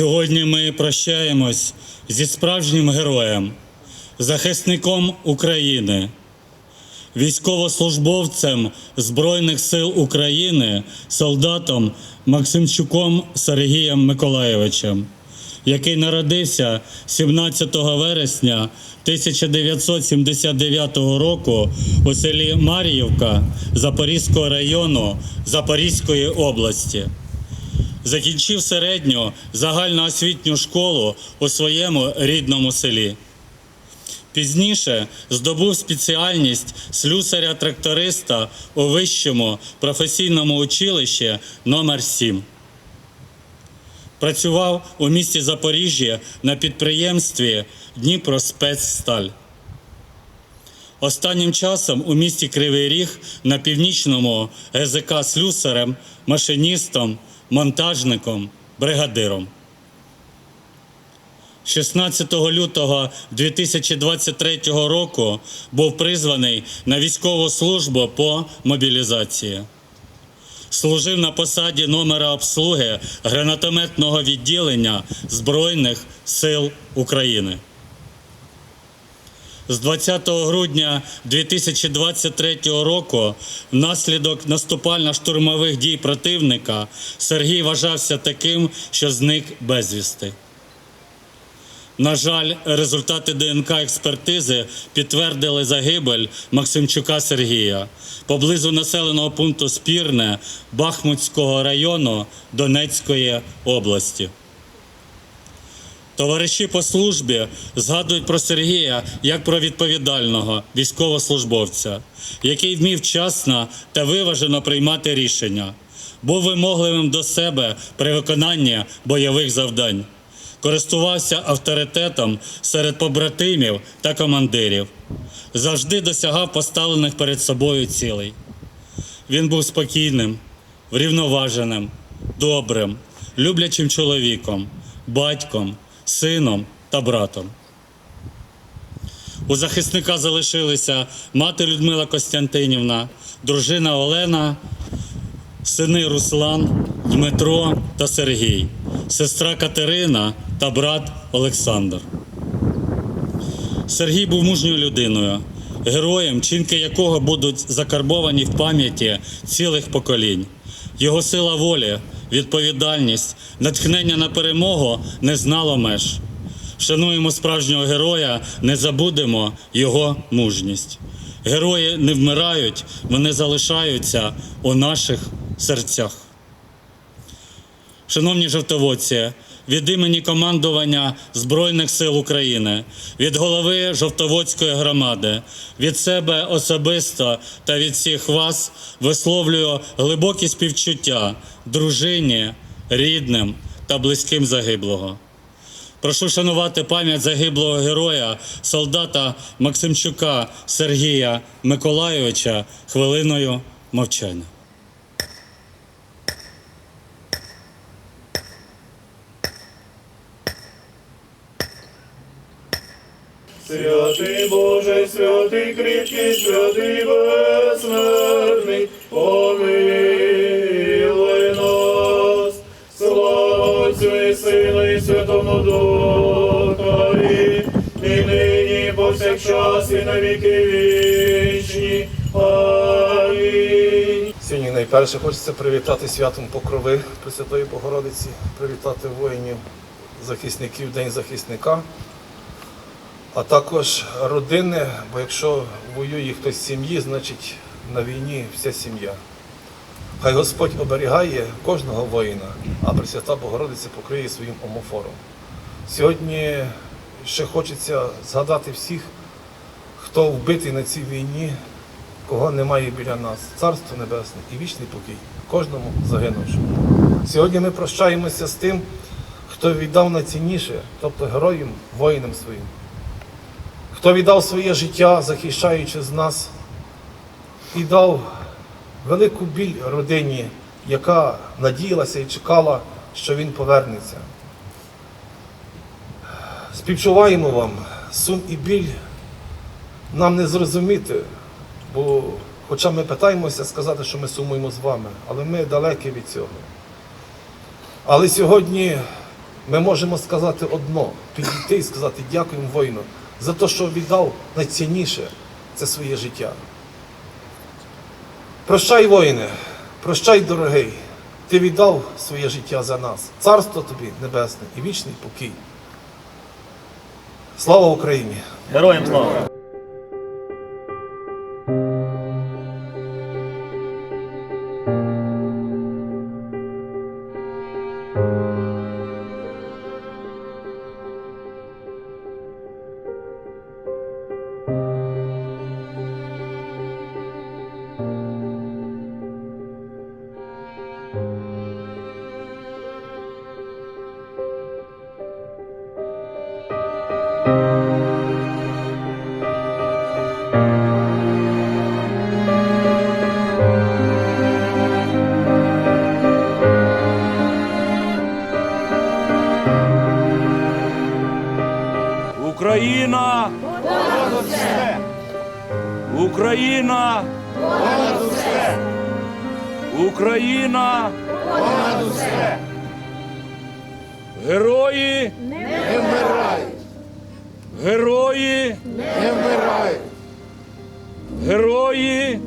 Сьогодні ми прощаємось зі справжнім героєм, захисником України, військовослужбовцем Збройних сил України, солдатом Максимчуком Сергієм Миколайовичем, який народився 17 вересня 1979 року у селі Мар'ївка Запорізького району Запорізької області. Закінчив середню загальноосвітню школу у своєму рідному селі. Пізніше здобув спеціальність слюсаря-тракториста у вищому професійному училищі номер 7 Працював у місті Запоріжжя на підприємстві Дніпроспецсталь. Останнім часом у місті Кривий Ріг на північному ГЗК слюсарем, машиністом, монтажником, бригадиром. 16 лютого 2023 року був призваний на військову службу по мобілізації. Служив на посаді номера обслуги гранатометного відділення Збройних сил України. З 20 грудня 2023 року внаслідок наступально-штурмових дій противника Сергій вважався таким, що зник безвісти. На жаль, результати ДНК експертизи підтвердили загибель Максимчука Сергія поблизу населеного пункту Спірне Бахмутського району Донецької області. Товариші по службі згадують про Сергія як про відповідального військовослужбовця, який вмів вчасно та виважено приймати рішення, був вимогливим до себе при виконанні бойових завдань, користувався авторитетом серед побратимів та командирів, завжди досягав поставлених перед собою цілей. Він був спокійним, врівноваженим, добрим, люблячим чоловіком, батьком, сином та братом. У захисника залишилися мати Людмила Костянтинівна, дружина Олена, сини Руслан, Дмитро та Сергій, сестра Катерина та брат Олександр. Сергій був мужньою людиною, героєм, чинки якого будуть закарбовані в пам'яті цілих поколінь. Його сила волі, відповідальність, натхнення на перемогу не знало меж. Шануємо справжнього героя, не забудемо його мужність. Герої не вмирають, вони залишаються у наших серцях. Шановні жовтоводці, від імені командування Збройних сил України, від голови Жовтоводської громади, від себе особисто та від всіх вас висловлюю глибокі співчуття дружині, рідним та близьким загиблого. Прошу шанувати пам'ять загиблого героя, солдата Максимчука Сергія Миколайовича хвилиною мовчання. Святий Боже, святий кріпкий, святий безсмертний, помилуй нас, слава Отцю і Сину і Святому Духові, і нині, повсякчас, і на віки вічні. Амінь. Сьогодні найперше хочеться привітати святом Покрови Пресвятої Богородиці, привітати воїнів, захисників, День захисника, а також родини, бо якщо воює хтось з сім'ї, значить на війні вся сім'я. Хай Господь оберігає кожного воїна, а Пресвята Богородиця покриє своїм омофором. Сьогодні ще хочеться згадати всіх, хто вбитий на цій війні, кого немає біля нас. Царство Небесне і вічний покій кожному загинувшому. Сьогодні ми прощаємося з тим, хто віддав найцінніше, тобто героям, воїнам своїм, хто віддав своє життя, захищаючи з нас, і дав велику біль родині, яка надіялася і чекала, що він повернеться. Співчуваємо вам сум і біль нам не зрозуміти, бо хоча ми питаємося сказати, що ми сумуємо з вами, але ми далекі від цього. Але сьогодні ми можемо сказати одно: підійти і сказати дякуємо воїну за те, що віддав найцінніше це своє життя. Прощай, воїне, прощай, дорогий. Ти віддав своє життя за нас. Царство тобі небесне і вічний покій. Слава Україні! Героям слава! Україна! Україна! Герої! Не вмирають! Герої! Не вмирають! Герої!